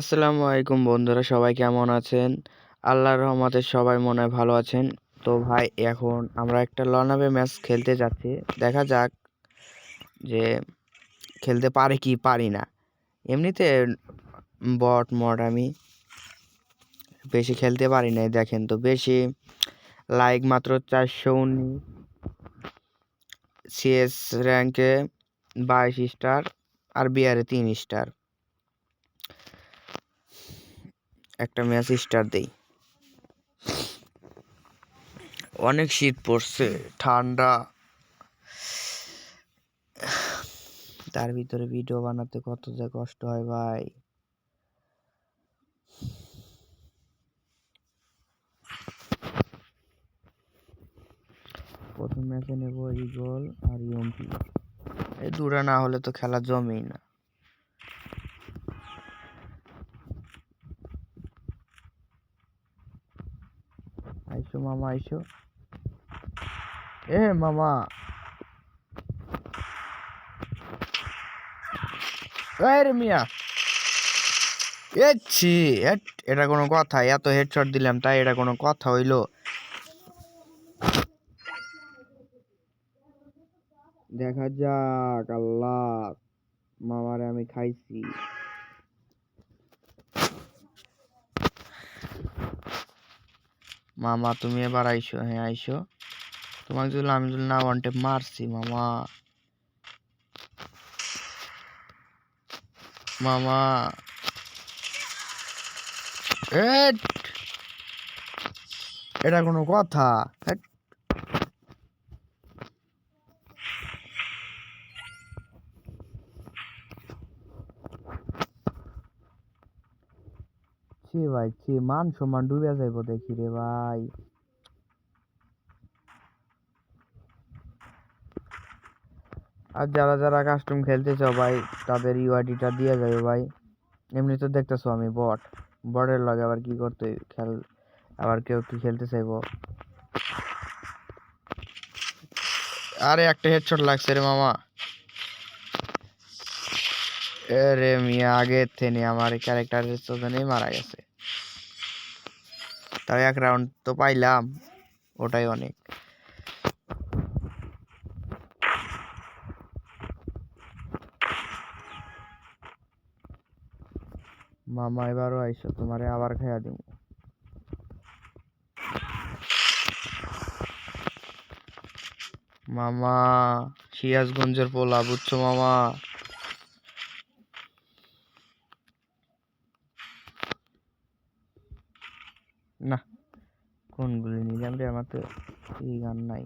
আসসালামু আলাইকুম বন্ধুরা, সবাই কেমন আছেন? আল্লাহর রহমতে সবাই মনে হয় ভালো আছেন। তো ভাই, এখন আমরা একটা লনাবে ম্যাচ খেলতে যাচ্ছি। দেখা যাক যে খেলতে পারে কি পারি না। এমনিতে বট, মট আমি বেশি খেলতে পারি না দেখেন তো। বেশি লাইক মাত্র চারশো উনিশ। সিএস র্যাঙ্কে বাইশ স্টার আর বিআরে তিন স্টার একটা ম্যাচ স্টার দেই। অনেক শীত পড়ছে, ঠান্ডা। তার ভিতরে ভিডিও বানাতে কত যে কষ্ট হয় ভাই। প্রথম ম্যাচে নেব ইগল আর ইউএমপি। এই দুটা না হলে তো খেলা জমেই না। মামা আইসো। এ মামা। মিয়া। এচ্ছি এটা কোনো কথা, এত হেডশট দিলাম, তাই এটা কোনো কথা হইল। দেখা যাক, আল্লাহ, মামারে আমি খাইছি। মামা তুমি এবার আইসো হ্যাঁ আইসো। তোমাকে যদি আমি যদি না ওয়ান মারছি, মামা। মামা! এটা কোনো কথা। ছি ভাই, ছি, মান সম্মান ডুবে যাইব দেখি রে ভাই। আর যারা যারা কাস্টম খেলতে চাও ভাই, তাদের ইউআইডিটা দিয়ে যাবে ভাই। এমনি তো দেখতেছো আমি বট বটের লগে আবার কি করতে খেল, আবার কেউ কি খেলতে চাইব? আরে একটা হেডশট লাগছে রে মামা। রে মিয়া, আগের থেকে আমার ক্যারেক্টারের চোদনেই মারা গেছে। তাও এক রাউন্ড তো পাইলাম, ওটাই অনেক। মামা, এবারও আইসো, তোমারে আবার খাইয়া দিব। মামা, সিরাজগঞ্জের পোলা, বুঝছ মামা? না, কোনগুলি নিলাম রে? আমার তো এই গান নাই।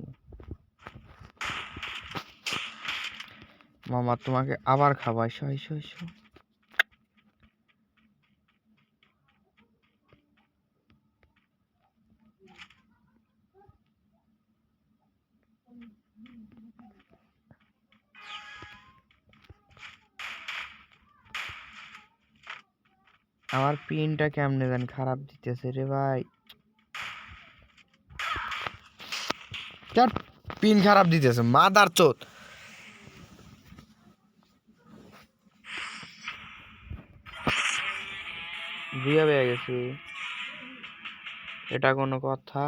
মামা, তোমাকে আবার এসো এসো এসো আমার পিনটা কেমনে জানি খারাপ দিতেছে রে ভাই। পিন খারাপ দিতেছে মাদার চোত দিয়ে পেয়ে গেছি। এটা কোনো কথা।